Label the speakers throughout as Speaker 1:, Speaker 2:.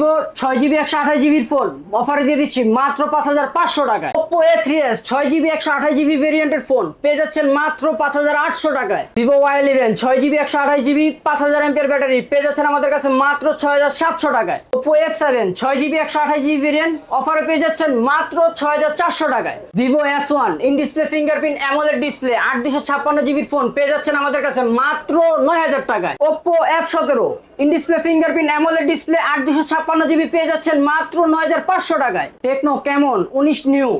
Speaker 1: Vivo ছয় GB একশো আঠাশ জিবির ফোন। অফারে দিয়ে দিচ্ছি মাত্র পাঁচ হাজার পাঁচশো টাকায়। ওপো এ থ্রি এস ছয় জিবি একশো আঠাশ জিবি ভেরিয়েন্টের ফোন। পেয়ে যাচ্ছেন মাত্র পাঁচ হাজার আটশো টাকায়। ভিভো ওয়াই ইলেভেন ছয় জিবি একশো আঠাশ জিবি, পাঁচ হাজার এমপিয়ার ব্যাটারি পেয়ে যাচ্ছেন আমাদের কাছে মাত্র ছয় হাজার সাতশো টাকায়। ওপো এফ সেভেন ছয় জিবি একশো আঠাশ জিবি ভেরিয়েন্ট অফারে পেয়ে যাচ্ছেন মাত্র ছয় হাজার চারশো টাকায়। Vivo S one in display fingerprint AMOLED display আট দুশো ছাপ্পান্ন জিবির ফোন। পেয়ে যাচ্ছেন আমাদের কাছে মাত্র নয় হাজার টাকায়। ওপো এফ সতেরো in display fingerprint AMOLED display আট দুশো ছাপ্পান্ন জিবি পেয়ে যাচ্ছেন মাত্র নয় হাজার পাঁচশো টাকায়। টেকনো কেমন? উনিশ নিউ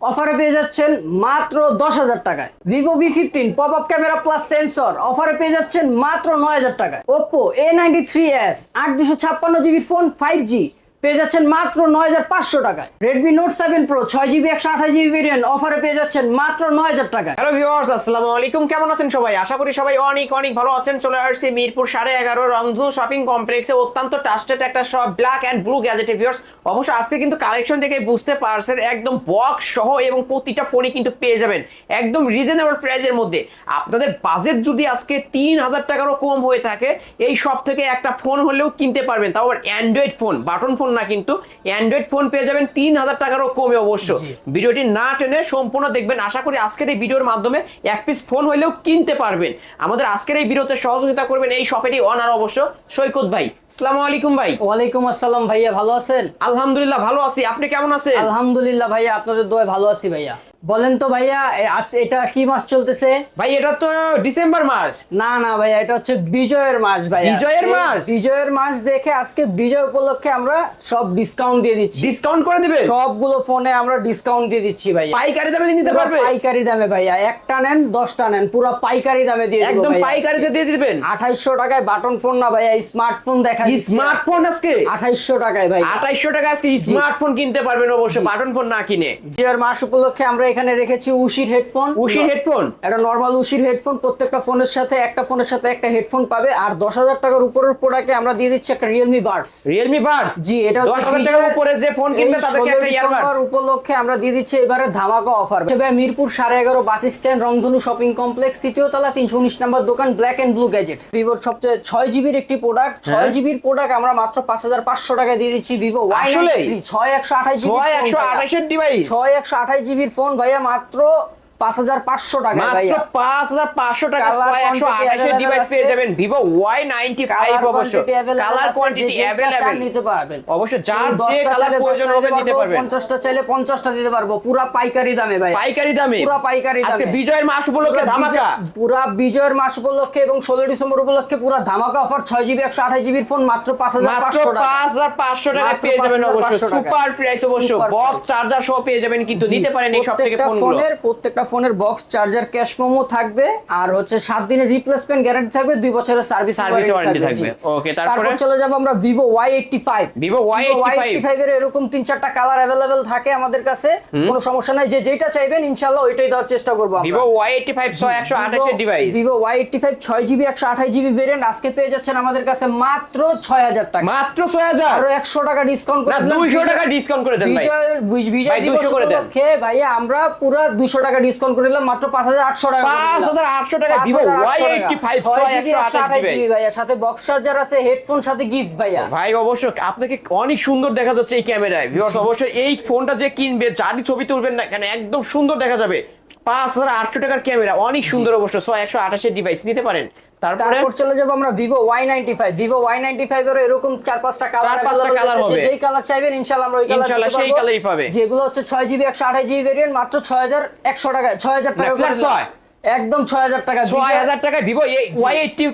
Speaker 1: অফারে পেয়ে যাচ্ছেন মাত্র দশ হাজার টাকায়। Vivo V fifteen pop up camera plus sensor অফারে পেয়ে যাচ্ছেন মাত্র নয় হাজার টাকায়। Oppo A ninety three S আট দুশো ছাপ্পান্ন জিবি ফোন ফাইভ জি পেয়ে যাচ্ছেন মাত্র নয় হাজার পাঁচশো টাকায়। রেডমি নোট সেভেন প্রো ছয় জিবি একশো আঠাশ জিবি ভেরিয়েন্ট অফারে পেয়ে যাচ্ছেন মাত্র নয় হাজার টাকায়।
Speaker 2: হ্যালো ভিউয়ার্স আসসালামু আলাইকুম। কেমন আছেন সবাই? আশা করি সবাই অনেক অনেক ভালো আছেন। চলে আসছি মিরপুর সাড়ে এগারো রংধু শপিং কমপ্লেক্সে অত্যন্ত ট্রাস্টেড একটা শপ ব্ল্যাক অ্যান্ড ব্লু গ্যাজেটে ভিউয়ার্স অবশ্য আজকে কিন্তু কালেকশন থেকে বুঝতে পারছেন, একদম বক্স সহ এবং প্রতিটা ফোনই কিন্তু পেয়ে যাবেন। একদম রিজনেবল প্রাইসের মধ্যে। আপনাদের বাজেট যদি আজকে তিন হাজার টাকারও কম হয়ে থাকে, এই সব থেকে একটা ফোন হলেও কিনতে পারবেন। তাও আবার অ্যান্ড্রয়েড ফোন বাটন ফোন না কিন্তু অ্যান্ড্রয়েড ফোন পেয়ে যাবেন তিন হাজার টাকারও কমে অবশ্য। ভিডিওটি না টেনে সম্পূর্ণ দেখবেন। আশা করি আজকের এই ভিডিওর মাধ্যমে এক পিস ফোন হইলেও কিনতে পারবেন। আমাদের আজকের এই ভিডিওতে সহযোগিতা করবেন এই শপেরই অনার অবশ্য সৈকত ভাই। আসসালামু আলাইকুম ভাই।
Speaker 1: ওয়ালাইকুম আসসালাম ভাইয়া ভালো আছেন?
Speaker 2: আলহামদুলিল্লাহ ভালো আছি। আপনি কেমন আছেন?
Speaker 1: আলহামদুলিল্লাহ ভাইয়া আপনাদের দোয়া ভালো আছি ভাইয়া। বলেন তো ভাইয়া আজ এটা কি মাস চলতেছে?
Speaker 2: ভাই এটা তো ডিসেম্বর মাস।
Speaker 1: না না ভাইয়া এটা হচ্ছে বিজয়ের মাস ভাইয়া।
Speaker 2: বিজয়ের মাস?
Speaker 1: বিজয়ের মাস দেখে আজকে বিজয় উপলক্ষে আমরা সব ডিসকাউন্ট দিয়ে দিচ্ছি।
Speaker 2: ডিসকাউন্ট করে দিবে?
Speaker 1: সবগুলো ফোনে আমরা ডিসকাউন্ট দিয়ে দিচ্ছি ভাইয়া।
Speaker 2: পাইকারি দামে নিতে পারবে?
Speaker 1: পাইকারি দামে ভাইয়া একটা নেন দশটা নেন পুরো পাইকারি দামে দিয়ে
Speaker 2: একদম পাইকারিতে দিয়ে দিবেন?
Speaker 1: আঠাইশশো টাকায় বাটন ফোন না ভাইয়া স্মার্টফোন দেখা
Speaker 2: স্মার্টফোন আজকে?
Speaker 1: আঠাইশশো টাকায় ভাই
Speaker 2: আঠাইশশো টাকা আজকে স্মার্টফোন কিনতে পারবেন অবশ্য বাটন ফোন না কিনে।
Speaker 1: বিজয়ের মাস উপলক্ষে আমরা এখানে রেখেছি উশির হেডফোন।
Speaker 2: উশির হেডফোন?
Speaker 1: একটা নর্মাল উশির হেডফোন প্রত্যেকটা ফোনের সাথে একটা ফোনের সাথে একটা হেডফোন পাবে। আর দশ হাজার টাকার উপরের প্রোডাক্টে আমরা দিয়ে দিচ্ছি একটা Realme Buds
Speaker 2: Realme Buds
Speaker 1: G এটা
Speaker 2: দশ হাজার টাকার উপরে যে ফোন কিনবে তাদেরকে একটা ইয়ারবাডস
Speaker 1: উপলক্ষে আমরা দিয়ে দিচ্ছি এবারে ধামাকা অফার মিরপুর সাড়ে এগারো bus stand Rongdhonu shopping complex তৃতীয় তলা তিনশো উনিশ নম্বর দোকান ব্ল্যাক এন্ড ব্লু গ্যাজেটস ভিভোর সবচেয়ে ছয় জিবির একটি প্রোডাক্ট ছয়
Speaker 2: হ্যাঁ।
Speaker 1: জিবির প্রোডাক্ট আমরা মাত্র পাঁচ হাজার পাঁচশো টাকায় দিয়ে দিচ্ছি ভিভো ওয়াই? ছয় একশো আঠাশ
Speaker 2: ছয় একশো আঠাশের ডিভাইস
Speaker 1: ছয় একশো আঠাশ জিবির ফোন ভাইয়া মাত্র পাঁচ হাজার পাঁচশো টাকা
Speaker 2: মাত্র পাঁচ হাজার পাঁচশো টাকা একশো আঠাশের ডিভাইস পেয়ে যাবেন ভিভো ওয়াই নাইনটি ফাইভ অবশ্য। কালার কোয়ান্টিটি অ্যাভেলেবেল
Speaker 1: নিতে পারবেন।
Speaker 2: অবশ্য যার যে কালার প্রয়োজন হবে নিতে পারবেন।
Speaker 1: 50টা চাইলে 50টা দিতে পারব পুরা পাইকারি দামে ভাই
Speaker 2: পাইকারি দামে।
Speaker 1: পুরা পাইকারি দামে।
Speaker 2: বিজয়ের মাস উপলক্ষে ধামাকা।
Speaker 1: পুরা বিজয়ের মাস উপলক্ষে এবং ষোলো ডিসেম্বর উপলক্ষে পুরা ধামাকা অফার ছয় জিবি একশো আঠাশ জিবির ফোন মাত্র পাঁচ হাজার পাঁচশো টাকা
Speaker 2: পাঁচ হাজার পাঁচশো টাকা পেয়ে যাবেন
Speaker 1: 5,500
Speaker 2: অবশ্য। সুপার প্রাইস অবশ্য। বক্স চার্জার সহ পেয়ে যাবেন কিন্তু নিতে পারেন এই সব থেকে
Speaker 1: ফোনের প্রত্যেকটা ফোনের বক্স চার্জার ক্যাশ মেমো থাকবে আর হচ্ছে সাত দিনের রিপ্লেসমেন্ট গ্যারান্টি থাকবে দুই বছরের সার্ভিস
Speaker 2: Service warranty থাকবে। Okay, তারপরে?
Speaker 1: চলে যাব আমরা Vivo Y eighty five
Speaker 2: Vivo Y85
Speaker 1: এর এরকম তিন চারটা কালার অ্যাভেলেবেল থাকে আমাদের কাছে। কোনো সমস্যা নাই যে যেটা চাইবেন ইনশাআল্লাহ ওইটাই দেওয়ার চেষ্টা করব আমরা।
Speaker 2: ভিভো ওয়াই এইটি ফাইভ ছয় একশো আঠাশের device
Speaker 1: Vivo Y eighty five ছয় জিবি একশো আঠাশ জিবি ভেরিয়েন্ট আজকে পেয়ে যাচ্ছেন আমাদের কাছে মাত্র ছয় হাজার টাকা।
Speaker 2: মাত্র ছয় হাজার?
Speaker 1: আরও একশো টাকা ডিসকাউন্ট করে।
Speaker 2: দুইশো টাকা ডিসকাউন্ট করে দেন ভাই।
Speaker 1: বিজয়
Speaker 2: ভাই,
Speaker 1: দিবস
Speaker 2: 200 করে দেন।
Speaker 1: ভাইয়া আমরা পুরো দুশো টাকা ডিসকাউন্ট করে দিলাম মাত্র পাঁচ হাজার আটশো টাকা করে
Speaker 2: পাঁচ
Speaker 1: দিলাম।
Speaker 2: হাজার আটশো টাকা। ভিভো ওয়াই এইটটি ফাইভ ছয় একশো আঠাশ ডিভাইস
Speaker 1: ভাইয়া সাথে বক্স চার্জার আছে হেডফোন সাথে গিফট ভাইয়া।
Speaker 2: ভাই অবশ্য আপনাকে অনেক সুন্দর দেখা যাচ্ছে এই ক্যামেরায় ভিউয়ার্স অবশ্যই এই ফোনটা যে কিনবে যারই ছবি তুলবেন না কেন একদম সুন্দর দেখা যাবে। পাঁচ হাজার আটশো টাকার ক্যামেরা অনেক সুন্দর অবশ্য ছয় একশো আঠাশের ডিভাইস নিতে পারেন। তারপরে
Speaker 1: চলে যাব আমরা Vivo Y ninety five Vivo Y five এর এরকম চার পাঁচটা কালার
Speaker 2: চার পাঁচটা colour হবে।
Speaker 1: যেই কালার চাইবেন ইনশাল্লাহ আমরা ওই কালার
Speaker 2: সেই colour-ই পাবে।
Speaker 1: যেগুলো হচ্ছে ছয় জিবি একশো আঠাশ জিবি ভেরিয়েন্ট মাত্র ছয় হাজার একশো টাকা ছয় হাজার টাকা দিলাম।
Speaker 2: ছয়।
Speaker 1: একদম ছয় হাজার টাকা
Speaker 2: ছয় হাজার টাকায় Vivo Y eighty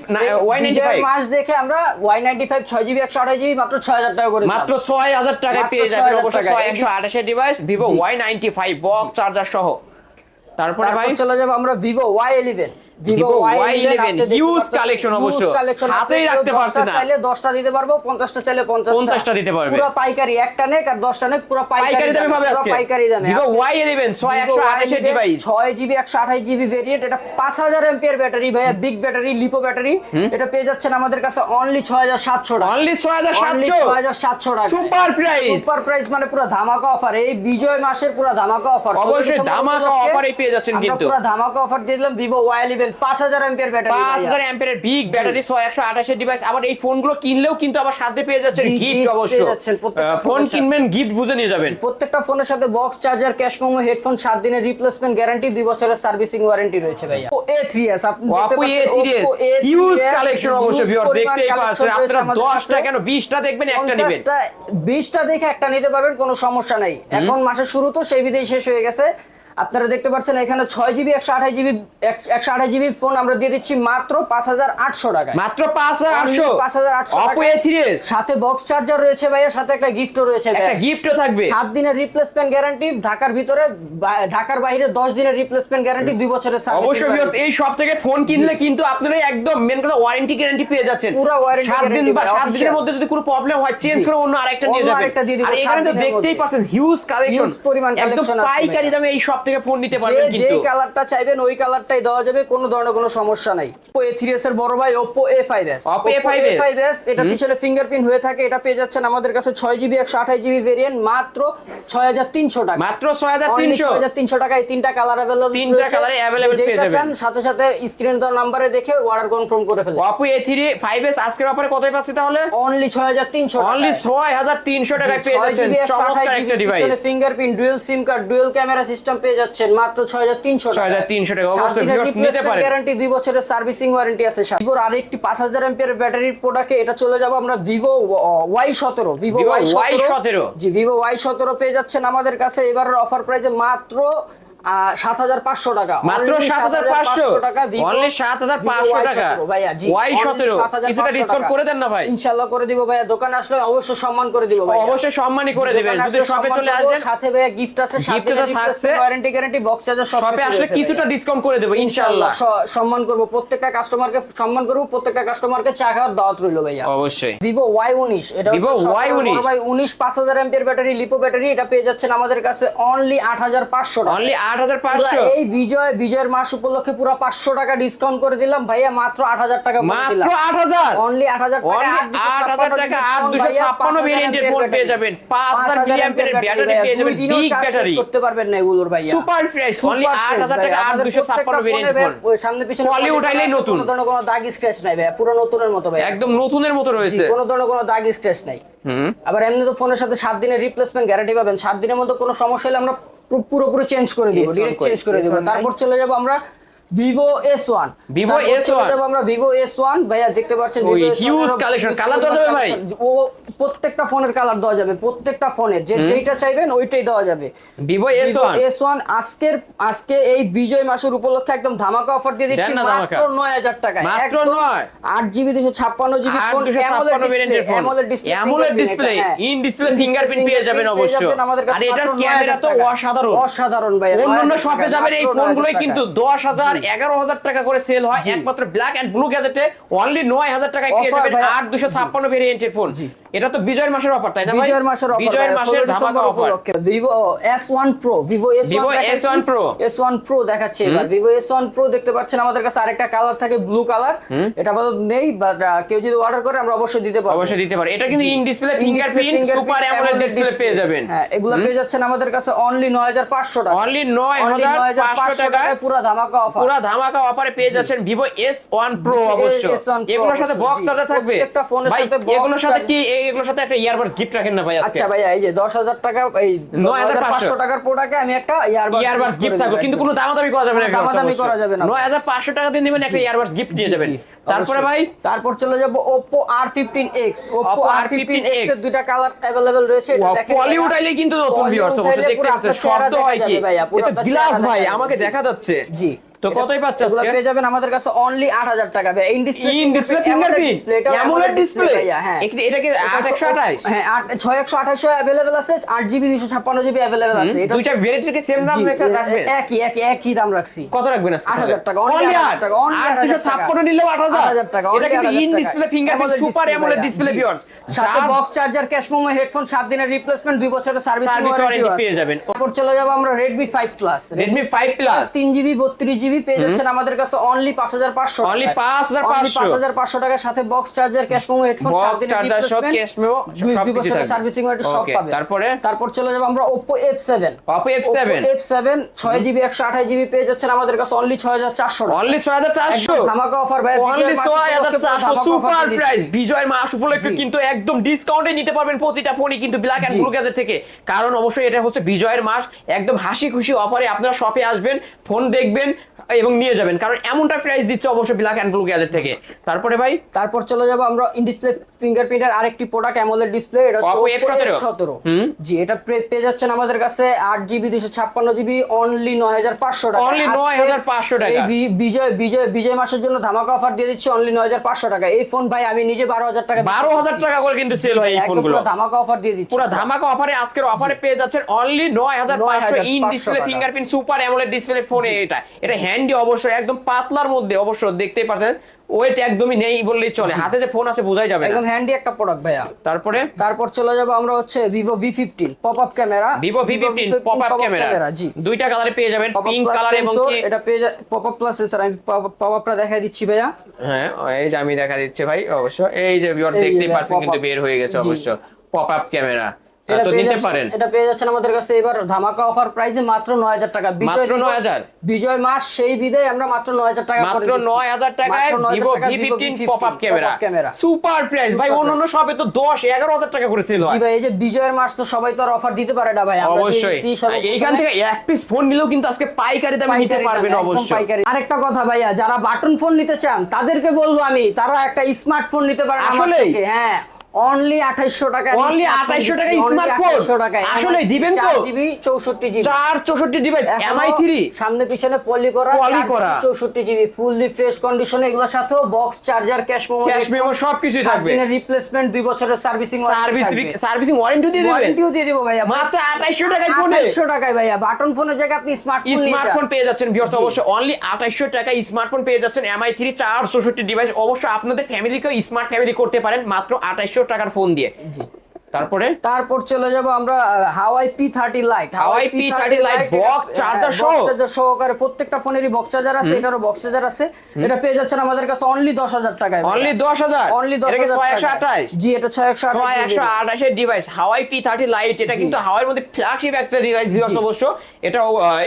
Speaker 2: Y ninety
Speaker 1: বিজয়ের
Speaker 2: ফাইভ
Speaker 1: মাস দেখে আমরা ওয়াই নাইনটি ফাইভ ছয় জিবি একশো আঠাশ জিবি মাত্র ছয় হাজার টাকা করে
Speaker 2: মাত্র ছয় হাজার টাকায় পেয়ে যাবেন
Speaker 1: 6,000
Speaker 2: অবশ্য
Speaker 1: টাকায়।
Speaker 2: একশো আঠাশের device Vivo Y ninety five box charger সহ তারপরে ভাই
Speaker 1: চলে যাব আমরা Vivo Y eleven
Speaker 2: Vivo Y11 অবশ্য। হাতেই রাখতে পারছে না।
Speaker 1: চাইলে দশটা দিতে পারব পঞ্চাশটা চাইলে
Speaker 2: 50টা দিতে পারবে।
Speaker 1: পুরো পাইকারি একটা নেক আর দশটা নেক পুরো
Speaker 2: পাইকারি দামে পাবে আজকে।
Speaker 1: পাইকারি দামে
Speaker 2: ভিভো ওয়াই ইলেভেন ছয় একশো ডিভাইস
Speaker 1: ছয় জিবি একশো আঠাশ জিবি ভেরিয়েন্ট এটা পাঁচ হাজার ব্যাটারি ভাইয়া বিগ ব্যাটারি লিপো ব্যাটারি এটা পেয়ে যাচ্ছেন আমাদের কাছে অনলি টাকা। টাকা।
Speaker 2: সুপার প্রাইস
Speaker 1: সুপার প্রাইস মানে পুরো ধামাকা অফার এই বিজয় মাসের পুরো ধামাকা অফার
Speaker 2: অবশ্যই ধামাকা পেয়ে যাচ্ছেন কিন্তু।
Speaker 1: পুরো ধামাকা অফার দিয়ে দিলাম ভিভো ওয়াই ইলেভেন পাঁচ হাজার ব্যাটারি
Speaker 2: পাঁচ হাজার বিগ ব্যাটারি ছয় একশো ডিভাইস আবার এই ফোনগুলো কিনলেও কিন্তু আবার সাথে পেয়ে যাচ্ছেন গিফট অবশ্য
Speaker 1: পেয়ে যাচ্ছেন প্রত্যেকটা
Speaker 2: ফোন কিনবেন গিফট বুঝে নিয়ে যাবেন।
Speaker 1: প্রত্যেকটা ফোনের সাথে box charger cash memo headphone সাত দিনের রিপ্লেসমেন্ট গ্যারান্টি দুই বছরের সার্ভিসিং ওয়ারেন্টি রয়েছে ভাইয়া। ও এ আপনি দেখতে পাচ্ছেন
Speaker 2: A3s
Speaker 1: A3s
Speaker 2: হিউজ কালেকশন অবশ্য
Speaker 1: huge
Speaker 2: দেখতেই পাচ্ছেন আপনারা 10টা কেন 20টা দেখবেন একটা নেবেন।
Speaker 1: পঞ্চাশটা বিশটা দেখে একটা নিতে পারবেন কোনো সমস্যা নাই। এখন মাসের শুরু তো সেই বিধেই শেষ হয়ে গেছে। আপনারা দেখতে পাচ্ছেন এখানে ছয় জিবি একশো আঠাশ জিবি একশো আঠাশ জিবি ফোন আমরা দিয়ে দিচ্ছি মাত্র পাঁচ হাজার আটশো টাকায়।
Speaker 2: মাত্র পাঁচ হাজার 5800
Speaker 1: 5800
Speaker 2: Oppo
Speaker 1: টাকায়।
Speaker 2: A3s
Speaker 1: সাথে বক্স চার্জার রয়েছে ভাইয়া সাথে একটা গিফটও রয়েছে
Speaker 2: একটা গিফটও থাকবে।
Speaker 1: সাত দিনের রিপ্লেসমেন্ট গ্যারান্টি ঢাকার ভিতরে ঢাকার বাইরে দশ দিনের রিপ্লেসমেন্ট গ্যারান্টি দুই বছরের servicing
Speaker 2: অবশ্যই ভিউয়ার্স এই সব থেকে ফোন কিনলে কিন্তু আপনারা একদম মেন কথা ওয়ারেন্টি গ্যারান্টি পেয়ে যাচ্ছেন।
Speaker 1: পুরো warranty
Speaker 2: সাত দিন বা সাত দিনের মধ্যে যদি কোনো প্রবলেম হয় চেঞ্জ করে অন্য আরেকটা নিয়ে যাবেন।
Speaker 1: আরেকটা দিয়ে দিব
Speaker 2: আর এখানে তো দেখতেই। পাচ্ছেন হিউজ কালেকশন
Speaker 1: Huge পরিমাণ
Speaker 2: একদম পাইকারি দামে এই সব থেকে ফোন নিতে
Speaker 1: যে
Speaker 2: পারবেন
Speaker 1: যেই
Speaker 2: কিন্তু
Speaker 1: কালারটা চাইবেন ওই কালারটাই দেওয়া যাবে কোনো ধরনের কোনো সমস্যা নাই Oppo A3s এর বড় ভাই Oppo A5s
Speaker 2: Oppo A5s
Speaker 1: A5s এটা পিছনে ফিঙ্গারপ্রিন্ট হয়ে থাকে এটা পেয়ে যাচ্ছেন আমাদের কাছে 6GB 128GB ভেরিয়েন্ট মাত্র 6300 টাকা
Speaker 2: মাত্র 6300
Speaker 1: 6300 টাকায় তিনটা কালার अवेलेबल
Speaker 2: তিনটা colour এ available পেয়ে যাবেন।
Speaker 1: সাথে সাথে স্ক্রিন দেওয়া নম্বরে দেখে অর্ডার কনফার্ম করে ফেলে
Speaker 2: Oppo A3 5s আজকের অফারে কতই পাচ্ছি তাহলে
Speaker 1: অনলি 6300
Speaker 2: অনলি 6300 টাকায় পেয়ে যাচ্ছেন চমৎকার একটা device
Speaker 1: fingerprint dual SIM card dual camera system পেয়ে যাচ্ছেন মাত্র 6300 টাকা
Speaker 2: 6300 টাকা। অবশ্যই ভিউয়ার্স নিতে পারেন।
Speaker 1: গ্যারান্টি দুই বছরের সার্ভিসিং ওয়ারেন্টি আছে। ভিভোর আরেকটি 5000 এমপিআর ব্যাটারির প্রোডাক্টে এটা চলে যাব আমরা Vivo Y17 Vivo
Speaker 2: Vivo
Speaker 1: Y17
Speaker 2: Y17
Speaker 1: জি ভিভো Y17 পেয়ে যাচ্ছেন আমাদের কাছে। এবার অফার প্রাইসে মাত্র সাত হাজার পাঁচশো টাকা।
Speaker 2: মাত্র
Speaker 1: Only
Speaker 2: 7500
Speaker 1: টাকা Vivo-
Speaker 2: অনলি 7500
Speaker 1: Vivo
Speaker 2: টাকা?
Speaker 1: ভাইয়া জি
Speaker 2: Y17
Speaker 1: only 7500
Speaker 2: কিছুটা ডিসকাউন্ট করে দেন না ভাই।
Speaker 1: ইনশাআল্লাহ করে দিব ভাইয়া। দোকানে আসলে অবশ্যই সম্মান করে দিব ভাইয়া।
Speaker 2: অবশ্যই সম্মানই করে দিবেন যদি শপে
Speaker 1: সম্মান
Speaker 2: চলে
Speaker 1: করব,
Speaker 2: আসেন
Speaker 1: সাথে ভাইয়া গিফট আছে
Speaker 2: Gift থাকছে।
Speaker 1: ওয়ারেন্টি গ্যারান্টি বক্স চার্জার সব
Speaker 2: শপে আসলে কিছুটা ডিসকাউন্ট করে দেবো ইনশাআল্লাহ।
Speaker 1: সম্মান করব প্রত্যেকটা কাস্টমারকে সম্মান করব প্রত্যেকটা কাস্টমারকে চা খাওয়ার দাওয়াত রইল ভাইয়া।
Speaker 2: অবশ্যই।
Speaker 1: ভিভো ওয়াই উনিশ এটা
Speaker 2: Vivo Y19
Speaker 1: ভাই উনিশ পাঁচ হাজার এমপিয়ার ব্যাটারি লিপো ব্যাটারি এটা পেয়ে যাচ্ছেন আমাদের কাছে অনলি আট হাজার পাঁচশো টাকা।
Speaker 2: অনলি আট হাজার পাঁচশো
Speaker 1: এই বিজয় বিজয়ের মাস উপলক্ষে পুরো পাঁচশো টাকা ডিসকাউন্ট করে দিলাম। ভাইয়া মাত্র আট হাজার টাকা
Speaker 2: মাত্র আট হাজার
Speaker 1: অনলি আট হাজার
Speaker 2: আট হাজার টাকা আট দুশো ছাপ্পান্ন ভেরিয়েন্টের ফোন পেয়ে যাবেন। পাঁচ হাজার মিলিয়াম্পিয়ার ব্যাটারি পেয়ে যাবেন। বিগ ব্যাটারি
Speaker 1: করতে পারবেন না এগুলোর ভাইয়া।
Speaker 2: সুপার ফ্রেশ অনলি আট হাজার টাকা আট দুশো ছাপ্পান্ন
Speaker 1: প্রত্যেকটা ফোন সামনে পিছনে
Speaker 2: Quality
Speaker 1: quality
Speaker 2: উঠাইলেই নতুন।
Speaker 1: কোনো কোনো দাগ স্ক্র্যাচ নাই ভাই পুরো নতুনের মতো ভাই
Speaker 2: একদম নতুনের মতো রয়েছে।
Speaker 1: কোনো ধরনের কোনো দাগ স্ক্র্যাচ নাই। আবার এমনি তো ফোনের সাথে সাত দিনের রিপ্লেসমেন্ট গ্যারান্টি পাবেন। সাত দিনের মধ্যে কোনো সমস্যা হলে আমরা পুরোপুরি চেঞ্জ করে দিব ডিরেক্ট চেঞ্জ করে দিব। তারপর চলে যাব আমরা Vivo S one
Speaker 2: Vivo S1
Speaker 1: আমরা ভিভো এস ওয়ান ভাইয়া দেখতে পাচ্ছেন
Speaker 2: ওই
Speaker 1: Vivo S1
Speaker 2: huge
Speaker 1: এরও
Speaker 2: collection,
Speaker 1: huge
Speaker 2: colour দেওয়া যাবে ভাই?
Speaker 1: ও প্রত্যেকটা ফোনের কালার দেওয়া যাবে প্রত্যেকটা ফোনের। যে যেইটা চাইবেন ওইটাই দেওয়া যাবে।
Speaker 2: Vivo S one
Speaker 1: S one আজকের আজকে এই বিজয় মাসের উপলক্ষে একদম ধামাকা অফার দিয়ে দিচ্ছি। মাত্র নয় হাজার টাকায়।
Speaker 2: মাত্র নয়।
Speaker 1: আট জিবি দুশো ছাপ্পান্ন জিবি ফোন
Speaker 2: ভেরিয়েন্টের phone AMOLED display in display fingerprint পেয়ে যাবেন অবশ্য আর এটার ক্যামেরা তো অসাধারণ।
Speaker 1: অসাধারণ ভাই
Speaker 2: অন্যান্য শপে যাবেন এই ফোনগুলোই কিন্তু দশ হাজার এগারো হাজার টাকা করে সেল হয়। একমাত্র ব্ল্যাক এন্ড ব্লু গ্যাজেটে অনলি নয় হাজার টাকায় পেয়ে যাবেন। আট দুশো ছাপ্পান্ন ভেরিয়েন্টের ফোন এটা তো বিজয়ের মাসের অফার তাই না ভাই?
Speaker 1: বিজয়ের মাসের অফার
Speaker 2: বিজয়ের মাসের ধামাকা offer
Speaker 1: Vivo S one Pro Vivo S
Speaker 2: Vivo S1 Pro।
Speaker 1: S one Pro দেখাচ্ছে এবার। ভিভো এস ওয়ান প্রো দেখতে পাচ্ছেন আমাদের কাছে আরেকটা কালার থাকে ব্লু কালার এটা আপাতত নেই বাট কেউ যদি অর্ডার করে আমরা অবশ্যই দিতে পারব।
Speaker 2: অবশ্যই দিতে পারে এটা কিন্তু
Speaker 1: in
Speaker 2: display
Speaker 1: fingerprint
Speaker 2: super
Speaker 1: AMOLED
Speaker 2: display পেয়ে যাবেন।
Speaker 1: হ্যাঁ এগুলো পেয়ে যাচ্ছেন আমাদের কাছে অনলি নয় হাজার পাঁচশো টাকা।
Speaker 2: অনলি নয়
Speaker 1: Only
Speaker 2: হাজার পাঁচশো
Speaker 1: 9,500
Speaker 2: টাকায়
Speaker 1: টাকায় পুরো ধামাকা অফার
Speaker 2: পুরো ধামাকা অফারে পেয়ে যাচ্ছেন ভিভো এস ওয়ান প্রো
Speaker 1: জি,
Speaker 2: অবশ্য
Speaker 1: S1 Pro
Speaker 2: এগুলোর সাথে
Speaker 1: অবশ্য,
Speaker 2: বক্স
Speaker 1: জি।
Speaker 2: চার্জার থাকবে
Speaker 1: প্রত্যেকটা ফোনের
Speaker 2: ভাই
Speaker 1: সাথে box
Speaker 2: এগুলোর সাথে
Speaker 1: charger-
Speaker 2: কি এই- এগুলোর সাথে একটা ইয়ারবাডস গিফট রাখেন না ভাই আজকে
Speaker 1: আচ্ছা ভাইয়া এই যে দশ হাজার টাকা এই নয় হাজার পাঁচশো টাকার প্রোডাক্টে আমি একটা ইয়ারবাডস
Speaker 2: ইয়ারবাডস গিফট থাকবে কিন্তু কোনো দামাদামি করা যাবে না
Speaker 1: কোনো দামাদামি করা যাবে না।
Speaker 2: নয় হাজার পাঁচশো টাকা দিয়ে দিবেন একটা ইয়ারবাডস গিফট দিয়ে যাবেন তারপরে ভাই
Speaker 1: তারপর চলে যাব Oppo R15X Oppo
Speaker 2: Oppo
Speaker 1: R15X
Speaker 2: R15X
Speaker 1: এর দুইটা কালার अवेलेबल রয়েছে এটা দেখেন
Speaker 2: পলি উঠাইলে কিন্তু নতুন
Speaker 1: Poly
Speaker 2: ভিউয়ার্স অবশ্য
Speaker 1: উঠাইলে
Speaker 2: দেখতে
Speaker 1: পুরো
Speaker 2: পাচ্ছেন
Speaker 1: আপনার চেহারা
Speaker 2: শব্দ হয়
Speaker 1: দেখা
Speaker 2: কি
Speaker 1: যাবে ভাইয়া, পুরো
Speaker 2: এটা
Speaker 1: আপনার
Speaker 2: গ্লাস
Speaker 1: চেহারা
Speaker 2: ভাই
Speaker 1: দেখা
Speaker 2: আমাকে
Speaker 1: যাবে।
Speaker 2: দেখা যাচ্ছে
Speaker 1: জি
Speaker 2: তো
Speaker 1: এটা-
Speaker 2: কতই পাচ্ছে
Speaker 1: এগুলো
Speaker 2: আজকে?
Speaker 1: পেয়ে যাবেন আমাদের কাছে অনলি 8000 টাকা ভাই in display
Speaker 2: in display fingerprint AMOLED display
Speaker 1: হ্যাঁ
Speaker 2: এটা এটা কি 8128
Speaker 1: হ্যাঁ 6128 अवेलेबल আছে 8GB 256GB अवेलेबल আছে এটা
Speaker 2: দুইটা ভেরিয়েন্টের কি সেম দাম
Speaker 1: জি,
Speaker 2: দেখা রাখবেন
Speaker 1: একই একই একই দাম রাখছি
Speaker 2: কত রাখবেন আজকে
Speaker 1: 8000 টাকা, only
Speaker 2: অনলি
Speaker 1: 8000 টাকা, only 8000 টাকা।
Speaker 2: 8256 নিলেও 8000
Speaker 1: 8000 টাকা,
Speaker 2: এটা
Speaker 1: only
Speaker 2: কিন্তু
Speaker 1: 8000
Speaker 2: ইন
Speaker 1: টাকা।
Speaker 2: Display fingerprint
Speaker 1: AMOLED
Speaker 2: super
Speaker 1: display
Speaker 2: AMOLED
Speaker 1: ভাইয়া,
Speaker 2: ডিসপ্লে
Speaker 1: জি।
Speaker 2: ভিউয়ার্স
Speaker 1: সাথে box charger cash memo headphone 7 দিনের রিপ্লেসমেন্ট 2 বছরের সার্ভিস
Speaker 2: Service
Speaker 1: ওয়ারেন্টি
Speaker 2: warranty পেয়ে যাবেন।
Speaker 1: তারপর চলে যাব আমরা Redmi 5 Plus
Speaker 2: Redmi 5 Plus
Speaker 1: 3GB 32GB GB পেয়ে যাচ্ছেন আমাদের কাছে অনলি পাঁচ হাজার পাঁচশো
Speaker 2: Only 5,500
Speaker 1: পাঁচ হাজার পাঁচশো। টাকার সাথে box charger cash memo
Speaker 2: headphone
Speaker 1: সাত দিনের
Speaker 2: charger সব, cash memo,
Speaker 1: দুই দুই বছরের সার্ভিসিং ওয়ারেন্টি সব পাবে
Speaker 2: তারপরে?
Speaker 1: তারপর চলে যাব আমরা Oppo F7
Speaker 2: Oppo F7
Speaker 1: F7 ছয় জিবি একশো আঠাশ জিবি পেয়ে যাচ্ছেন আমাদের কাছে অনলি ছয় হাজার চারশো
Speaker 2: অনলি ছয় হাজার চারশো?
Speaker 1: ধামাকা অফার ভাই
Speaker 2: অনলি ছয় হাজার চারশো সুপার প্রাইস বিজয় মাস উপলক্ষে কিন্তু একদম ডিসকাউন্টে নিতে পারবেন প্রতিটা ফোনই কিন্তু ব্ল্যাক এন্ড। ব্লু গ্যাজেট থেকে। কারণ অবশ্যই এটা হচ্ছে বিজয়ের মাস। একদম হাসি খুশি অফারে আপনারা শপে আসবেন ফোন দেখবেন এবং নিয়ে যাবেন। কারণ এমনটা প্রাইস দিচ্ছে অবশ্যই ব্ল্যাক এন্ড ব্লু গ্যাজেট থেকে। তারপরে ভাই?
Speaker 1: তারপর চলে যাব আমরা ইন ডিসপ্লে ফিঙ্গারপ্রিন্টের আরেকটি প্রোডাক্ট অ্যামোলেড ডিসপ্লে এটা
Speaker 2: Oppo
Speaker 1: হচ্ছে
Speaker 2: F17
Speaker 1: সতেরো। জি এটা পেয়ে যাচ্ছেন আমাদের কাছে আট জিবি দুশো ছাপ্পান্ন জিবি অনলি নয় হাজার পাঁচশো টাকা।
Speaker 2: Only
Speaker 1: আজকে
Speaker 2: 9,500 টাকা।
Speaker 1: এই বিজয় বিজয় বিজয় মাসের জন্য ধামাকা অফার দিয়ে দিচ্ছি অনলি নয় হাজার পাঁচশো টাকা। এই ফোন ভাই আমি নিজে বারো হাজার টাকা
Speaker 2: বারো হাজার টাকা করে কিন্তু সেল হয় এই ফোনগুলো
Speaker 1: পুরো ধামাকা অফার দিয়ে দিচ্ছি।
Speaker 2: পুরো ধামাকা অফারে আজকের অফারে পেয়ে যাচ্ছেন অনলি নয় হাজার পাঁচশো। In
Speaker 1: display
Speaker 2: fingerprint super AMOLED display ফোনে এটা। এটা হ্যান্ডি অবশ্যই একদম পাতলার মধ্যে অবশ্য দেখতেই পাচ্ছেন। ওয়েট একদমই নেই বললেই চলে। হাতে যে ফোন আছে বোঝাই যাবে
Speaker 1: একদম হ্যান্ডি একটা প্রোডাক্ট ভাইয়া।
Speaker 2: তারপরে?
Speaker 1: তারপর চলে যাব আমরা হচ্ছে Vivo V fifteen pop up camera
Speaker 2: Vivo V fifteen pop up camera
Speaker 1: জি।
Speaker 2: দুইটা কালারে পেয়ে যাবেন। পিঙ্ক কালার এবং কি?
Speaker 1: এটা পেয়ে পপ আপ প্লাস সেন্সর আমি পপ আপটা দেখাই দিচ্ছি ভাইয়া।
Speaker 2: হ্যাঁ এই যে আমি দেখা দিচ্ছি ভাই অবশ্য। এই যে ভিউয়ার দেখতেই
Speaker 1: ভাই,
Speaker 2: পারছেন কিন্তু বের হয়ে গেছে অবশ্য। পপ আপ ক্যামেরা তো নিতে পারেন।
Speaker 1: এটা পেয়ে যাচ্ছেন আমাদের কাছে এবার ধামাকা অফার প্রাইসে মাত্র নয় হাজার টাকা। বিজয়
Speaker 2: মাত্র 9,000
Speaker 1: বিজয় মাস সেই বিদায় আমরা মাত্র নয় হাজার টাকা
Speaker 2: মাত্র
Speaker 1: দিচ্ছি।
Speaker 2: নয় হাজার টাকায় ভিভো
Speaker 1: টাকা
Speaker 2: V
Speaker 1: Vivo
Speaker 2: fifteen
Speaker 1: V15 pop camera
Speaker 2: super price ভাই অন্যান্য শপে তো দশ এগারো টাকা করে সেল
Speaker 1: জি ভাই এই যে বিজয়ের মাস তো সবাই তো আর অফার দিতে পারে না ভাই। আমরা
Speaker 2: অবশ্যই। এইখান থেকে এক পিস ফোন নিলেও কিন্তু আজকে পাইকারি দামে নিতে পারবেন অবশ্যই।
Speaker 1: আরেকটা কথা ভাইয়া যারা বাটন ফোন নিতে চান তাদেরকে বলব আমি তারা একটা স্মার্টফোন নিতে পারেন
Speaker 2: আসলেই?
Speaker 1: থেকে, হ্যাঁ অনলি আঠাইশশো টাকা
Speaker 2: Only 2800 টাকায় smartphone? আসলেই দিবেন তো?
Speaker 1: জিবি চৌষট্টি জিবি
Speaker 2: চার চৌষট্টি ডিভাইস এমআই
Speaker 1: সামনে পিছনে পলি করা
Speaker 2: Poly করা।
Speaker 1: চৌষট্টি জিবি ফুললি ফ্রেশ কন্ডিশনে এগুলোর সাথেও box charger cash memo
Speaker 2: cash memo সবকিছুই থাকবে।
Speaker 1: দিনের রিপ্লেসমেন্ট বছরের সার্ভিসিং
Speaker 2: সার্ভিস সার্ভিসিং ওয়ারেন্টি দিয়ে দিবেন?
Speaker 1: ওয়ারেন্টিও দিয়ে দিব ভাইয়া।
Speaker 2: মাত্র টাকায় ফোনে
Speaker 1: টাকায় ভাইয়া। বাটন ফোনের জায়গায় আপনি স্মার্টফোন
Speaker 2: স্মার্টফোন পেয়ে যাচ্ছেন ভিউয়ার্স অবশ্যই। অনলি আঠাইশশো টাকায় স্মার্টফোন পেয়ে যাচ্ছেন এমআই থ্রি চার চৌষট্টি ডিভাইস অবশ্যই আপনাদের ফ্যামিলিকেও স্মার্ট ফ্যামিলি করতে পারেন। মাত্র আঠাইশশো টাকার ফোন দিয়ে। তারপরে?
Speaker 1: তারপর চলে যাব আমরা Huawei P thirty Lite
Speaker 2: Huawei P30 Lite box charger সহ?
Speaker 1: চার্জার সহকারে প্রত্যেকটা ফোনেরই বক্স চার্জার আছে এটারও বক্স চার্জার আছে। এটা পেয়ে যাচ্ছেন আমাদের কাছে অনলি দশ হাজার টাকায়
Speaker 2: অনলি দশ হাজার?
Speaker 1: অনলি দশ হাজার
Speaker 2: একশো
Speaker 1: জি এটা ছয় একশো
Speaker 2: ছয় একশো আঠাশের device Huawei P thirty Lite এটা কিন্তু হাওয়াইয়ের মধ্যে ফ্ল্যাগশিপ একটা ডিভাইস ভিউয়ার্স অবশ্য। এটা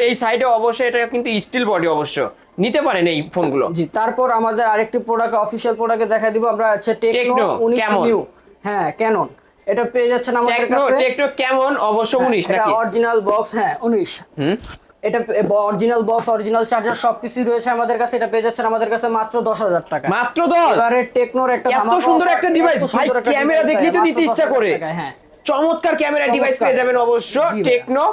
Speaker 2: এই সাইডে অবশ্যই এটা কিন্তু স্টিল বডি অবশ্য। নিতে পারেন এই ফোনগুলো
Speaker 1: জি তারপর আমাদের আরেকটি প্রোডাক্ট অফিসিয়াল প্রোডাক্টে দেখা দিব আমরা হচ্ছে টেকনো উনিশ। নিউ হ্যাঁ ক্যানন এটা পেয়ে যাচ্ছেন আমাদের কাছে।
Speaker 2: টেকনো কেমন? অবশ্য
Speaker 1: 19
Speaker 2: নাকি এটা
Speaker 1: অরিজিনাল বক্স হ্যাঁ উনিশ।
Speaker 2: হুম?
Speaker 1: এটা অরিজিনাল বক্স অরিজিনাল চার্জার সবকিছুই রয়েছে আমাদের কাছে। এটা পেয়ে যাচ্ছেন আমাদের কাছে মাত্র দশ হাজার টাকা।
Speaker 2: মাত্র দশ?
Speaker 1: এবারে টেকনোর একটা
Speaker 2: এত সুন্দর একটা ডিভাইস ভাই ক্যামেরা দেখলে তো নিতে ইচ্ছা করে।
Speaker 1: হ্যাঁ।
Speaker 2: চমৎকার ক্যামেরা ডিভাইস পেয়ে যাবেন অবশ্য টেকনো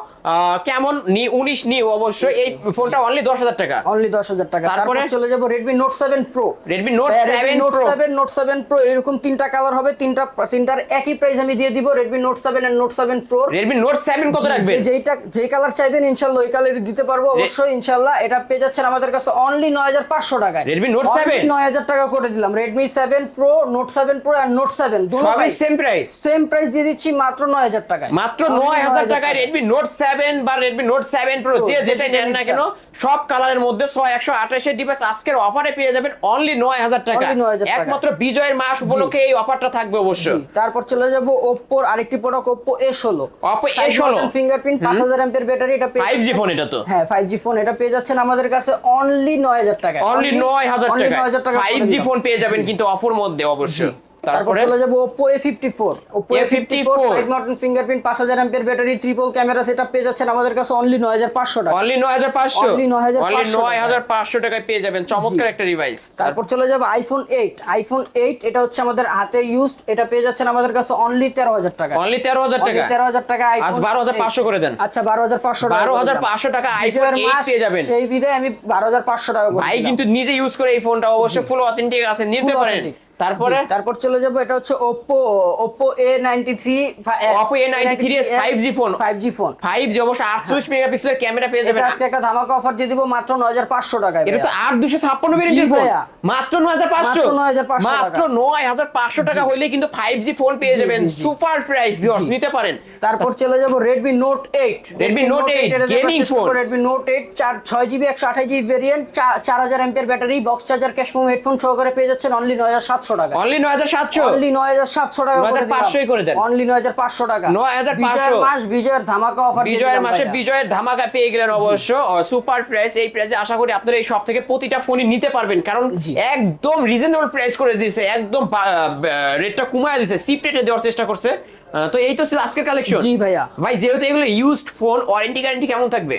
Speaker 2: কেমন নি উনিশ নিউ অবশ্য এই ফোনটা অনলি দশ হাজার টাকা।
Speaker 1: অনলি দশ হাজার টাকা।
Speaker 2: তারপরে?
Speaker 1: চলে যাব Redmi Note seven Pro
Speaker 2: Redmi Note seven
Speaker 1: Note
Speaker 2: Pro
Speaker 1: seven Note seven Pro এরকম তিনটা কালার হবে তিনটা তিনটার একই প্রাইস আমি দিয়ে দিব Redmi Note seven and Note seven Pro
Speaker 2: Redmi Note seven কত রাখবেন?
Speaker 1: যেইটা যেই কালার চাইবেন ইনশাল্লাহ ওই কালারই দিতে পারব। অবশ্যই ইনশাল্লাহ এটা পেয়ে যাচ্ছেন আমাদের কাছে অনলি নয় হাজার পাঁচশো টাকায়।
Speaker 2: Redmi Note 7?
Speaker 1: নয় হাজার টাকা করে দিলাম। Redmi seven Pro Note seven Pro আর নোট সেভেন
Speaker 2: সবই সেম প্রাইস
Speaker 1: সেম প্রাইস দিয়ে দিচ্ছি মাত্র নয় হাজার টাকায়।
Speaker 2: মাত্র নয় হাজার
Speaker 1: 9,000
Speaker 2: টাকায় রেডমি নোট সেভেন বা রেডমি নোট সেভেন প্রো যে যেটাই নেন না কেন সব কালারের মধ্যে ছয় একশো আঠাশের ডিভাইস আজকের অফারে পেয়ে যাবেন অনলি নয় হাজার টাকা।
Speaker 1: 9,000 টাকা।
Speaker 2: একমাত্র বিজয়ের মাস উপলক্ষে এই অফারটা থাকবে অবশ্য।
Speaker 1: জি, তারপর চলে যাব ওপ্পোর আরেকটি প্রোডাক্ট এ ষোলো।
Speaker 2: Oppo A16
Speaker 1: ফিঙ্গারপ্রিন্ট পাঁচ হাজার এমপের ব্যাটারি এটা পেয়ে
Speaker 2: ফাইভ জি
Speaker 1: যাচ্ছেন-
Speaker 2: ফোন এটা তো।
Speaker 1: হ্যাঁ ফাইভ জি ফোন এটা পেয়ে যাচ্ছেন আমাদের কাছে অনলি নয় হাজার টাকা
Speaker 2: অনলি নয় হাজার
Speaker 1: only
Speaker 2: টাকা
Speaker 1: 9,000 টাকা
Speaker 2: ফাইভ জি ফোন পেয়ে যাবেন কিন্তু অফার মধ্যে অবশ্য।
Speaker 1: তারপর চলে যাব Oppo A54 Oppo A54
Speaker 2: A54
Speaker 1: side mounted fingerprint 5000 এমপিআর ব্যাটারি ট্রিপল ক্যামেরা সেটআপ পেয়ে যাচ্ছেন আমাদের কাছে অনলি 9500 টাকা।
Speaker 2: অনলি নয় পাঁচশো?
Speaker 1: 9,500
Speaker 2: অনলি
Speaker 1: টাকা।
Speaker 2: নয় হাজার পাঁচশো টাকায় পেয়ে যাবেন। চমৎকার একটা ডিভাইস
Speaker 1: তারপর চলে যাবে আইফোন 8 আইফোন 8 এটা হচ্ছে আমাদের হাতে ইউজড এটা পেয়ে যাচ্ছেন আমাদের কাছে অনলি 13000 টাকা
Speaker 2: অনলি তেরো হাজার
Speaker 1: Only
Speaker 2: টাকা
Speaker 1: 13000 টাকা
Speaker 2: আজ
Speaker 1: আইফোন
Speaker 2: বারো হাজার পাঁচশো করে দেন।
Speaker 1: আচ্ছা 12500 টাকা
Speaker 2: বারো
Speaker 1: করে
Speaker 2: হাজার
Speaker 1: দিলাম।
Speaker 2: পাঁচশো টাকা আইফোন
Speaker 1: বিজয়ের
Speaker 2: এইট পেয়ে যাবেন।
Speaker 1: সেই বিধায় আমি 12500 টাকা
Speaker 2: ভাই। কিন্তু নিজে ইউজ করে এই ফোনটা অবশ্যই ফুল অথেন্টিক আছে নিতে পারেন। তারপরে
Speaker 1: তারপর চলে যাব এটা হচ্ছে A ninety three
Speaker 2: Oppo A93s 5G phone.
Speaker 1: Five G phone
Speaker 2: five G অবশ্য আটচল্লিশ মেগাপিক্সেলের ক্যামেরা পেয়ে যাবেন
Speaker 1: আজকে একটা ধামাকা অফার দিয়ে দিব মাত্র নয় হাজার পাঁচশো টাকায়
Speaker 2: এটা তো
Speaker 1: ভাইয়া।
Speaker 2: আট দুশো ছাপ্পান্ন
Speaker 1: জি
Speaker 2: ভেরিয়েন্টের ফোন। মাত্র নয় হাজার পাঁচশো
Speaker 1: মাত্র 9,500 টাকা।
Speaker 2: হইলে কিন্তু ফাইভ জি ফোন পেয়ে যাবেন। সুপার প্রাইস ভিউয়ার্স নিতে পারেন
Speaker 1: তারপর চলে যাব
Speaker 2: Redmi Note 8, gaming phone।
Speaker 1: Redmi Note eight চার ছয় জিবি একশো আঠাশ জিবি ভেরিয়েন্ট চার হাজার এমপের battery box charger cash memo headphone সহকারে পেয়ে যাচ্ছেন অনলি নয় হাজার সাতশো টাকা।
Speaker 2: অনলি নয় হাজার সাতশো।
Speaker 1: অনলি নয় হাজার সাতশো টাকা
Speaker 2: 9,500 করে দেন।
Speaker 1: অনলি নয় হাজার পাঁচশো টাকা।
Speaker 2: নয়
Speaker 1: হাজার পাঁচশো মাস বিজয়ের ধামাকা অফার
Speaker 2: বিজয়ের মাসে বিজয়ের ধামাকা পেয়ে গেলেন অবশ্য সুপার প্রাইস এই প্রাইসে আশা করি আপনারা এই সব থেকে প্রতিটা ফোনই নিতে পারবেন। কারণ একদম রিজনেবল প্রাইস করে দিয়েছে। একদম রেটটা কমায় দিয়েছে। সিপ রেটে দেওয়ার চেষ্টা করছে। তো এই তো ছিল আজকের কালেকশন
Speaker 1: জি ভাইয়া।
Speaker 2: ভাই যেহেতু এগুলো ইউজড ফোন ওয়ারেন্টি গ্যারান্টি কেমন থাকবে?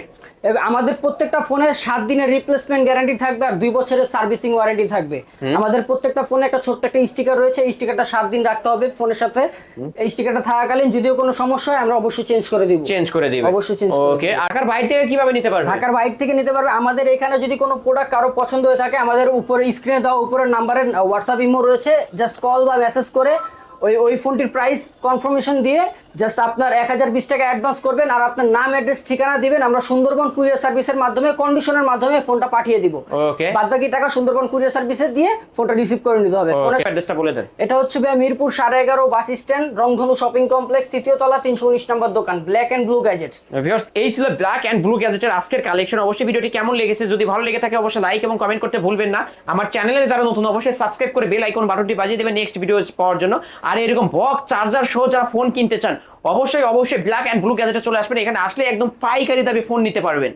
Speaker 1: আমাদের প্রত্যেকটা ফোনের সাত দিনের রিপ্লেসমেন্ট গ্যারান্টি থাকবে আর দুই বছরের সার্ভিসিং ওয়ারেন্টি থাকবে। আমাদের প্রত্যেকটা ফোনে একটা ছোট্ট একটা স্টিকার রয়েছে এই স্টিকারটা সাত দিন রাখতে হবে ফোনের সাথে। এই স্টিকারটা থাকাকালীন যদিও কোনো সমস্যা হয় আমরা অবশ্যই চেঞ্জ করে দিব।
Speaker 2: চেঞ্জ করে দিবে।
Speaker 1: অবশ্যই করে
Speaker 2: ওকে। আকার বাইরে থেকে কীভাবে নিতে পারবে?
Speaker 1: ঢাকার বাইরে থেকে নিতে পারবে। আমাদের এখানে যদি কোনো প্রোডাক্ট কারও পছন্দ হয়ে থাকে আমাদের উপরে স্ক্রিনে দেওয়া উপরের নাম্বারে হোয়াটসঅ্যাপ ইমো রয়েছে। জাস্ট কল বা মেসেজ করে ওই ওই ফোনটির প্রাইস কনফার্মেশন দিয়ে জাস্ট আপনার এক হাজার বিশ টাকা অ্যাডভান্স করবেন আর আপনার নাম অ্যাড্রেস ঠিকানা দিবেন আমরা সুন্দরবন কুরিয়ার সার্ভিসের মাধ্যমে কন্ডিশনের মাধ্যমে ফোনটা পাঠিয়ে দিব।
Speaker 2: ওকে
Speaker 1: বাদ বাকি টাকা সুন্দরবন কুরিয়ার সার্ভিসে দিয়ে ফোনটা রিসিভ করে নিতে হবে। ফোনের
Speaker 2: অ্যাড্রেসটা বলে দেন।
Speaker 1: এটা হচ্ছে ভাইয়া মিরপুর সাড়ে এগারো bus stand Rongdhonu shopping complex তৃতীয় তলা তিনশো উনিশ নম্বর দোকান black and blue gadgets
Speaker 2: viewers এই ছিল ব্ল্যাক অ্যান্ড ব্লু গ্যাজেটের আজকের কালেকশন অবশ্যই ভিডিওটি কেমন লেগেছে যদি ভালো লেগে থাকে অবশ্যই লাইক এবং কমেন্ট করতে ভুলবেন না। আমার চ্যানেলে যারা নতুন অবশ্যই সাবস্ক্রাইব করে বেল আইকন বাটনটি বাজিয়ে দেবেন নেক্সট ভিডিও পাওয়ার জন্য। আর এরকম বক্স চার্জার সহ যারা ফোন কিনতে চান অবশ্যই অবশ্যই ব্ল্যাক অ্যান্ড ব্লু গ্যাজেটে চলে আসবেন। এখানে আসলে একদম পাইকারি দামে ফোন নিতে পারবেন।